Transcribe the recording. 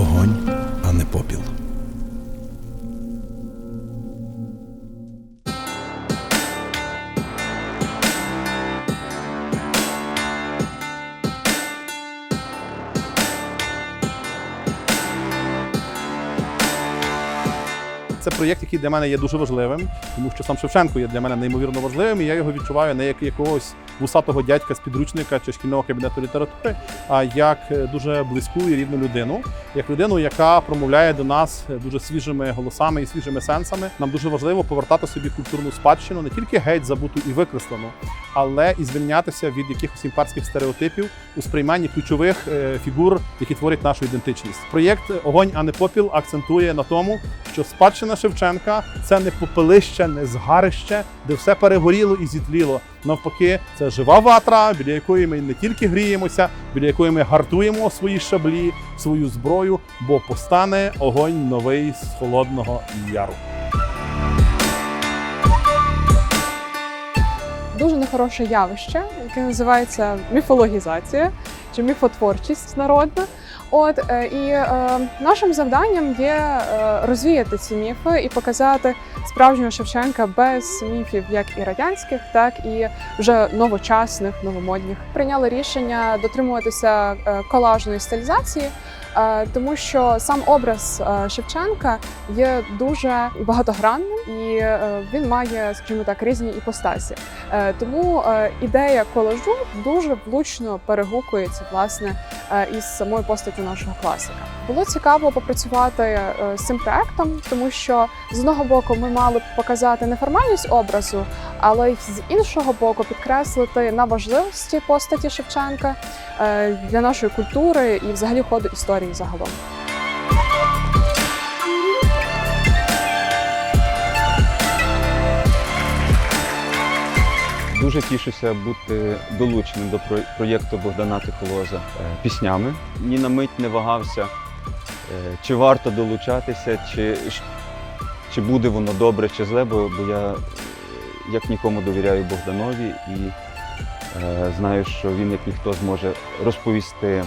Ohony це проєкт, який для мене є дуже важливим, тому що сам Шевченко є для мене неймовірно важливим, і я його відчуваю не як якогось вусатого дядька з підручника чи шкільного кабінету літератури, а як е, дуже близьку і рідну людину, як людину, яка промовляє до нас дуже свіжими голосами і свіжими сенсами. Нам дуже важливо повертати собі культурну спадщину не тільки геть забуту і викреслену, але і звільнятися від якихось імперських стереотипів у сприйманні ключових е, фігур, які творять нашу ідентичність. Проєкт Огонь, а не попіл акцентує на тому, що спадщина Шевченка це не попелище, не згарище, де все перегоріло і зітліло. Навпаки, це жива ватра, біля якої ми не тільки гріємося, біля якої ми гартуємо свої шаблі, свою зброю, бо постане огонь новий з холодного яру. дуже нехороше явище, яке називається міфологізація чи міфотворчість народна. От е, і е, нашим завданням є е, розвіяти ці міфи і показати справжнього Шевченка без міфів, як і радянських, так і вже новочасних, новомодних. Прийняли рішення дотримуватися е, колажної стилізації. Е, Тому що сам образ е, Шевченка є дуже багатогранним і е, він має, скажімо так, різні іпостасі. Тому ідея колажу дуже влучно перегукується власне із самою постаттю нашого класика. Було цікаво попрацювати з цим проектом, тому що з одного боку ми мали показати неформальність образу, але й з іншого боку підкреслити на важливості постаті Шевченка для нашої культури і взагалі ходу історії загалом. Дуже тішуся бути долученим до про- проєкту Богдана Тихолоза е, піснями. Ні на мить не вагався, е, чи варто долучатися, чи, чи буде воно добре, чи зле, бо, бо я е, як нікому довіряю Богданові і е, знаю, що він як ніхто зможе розповісти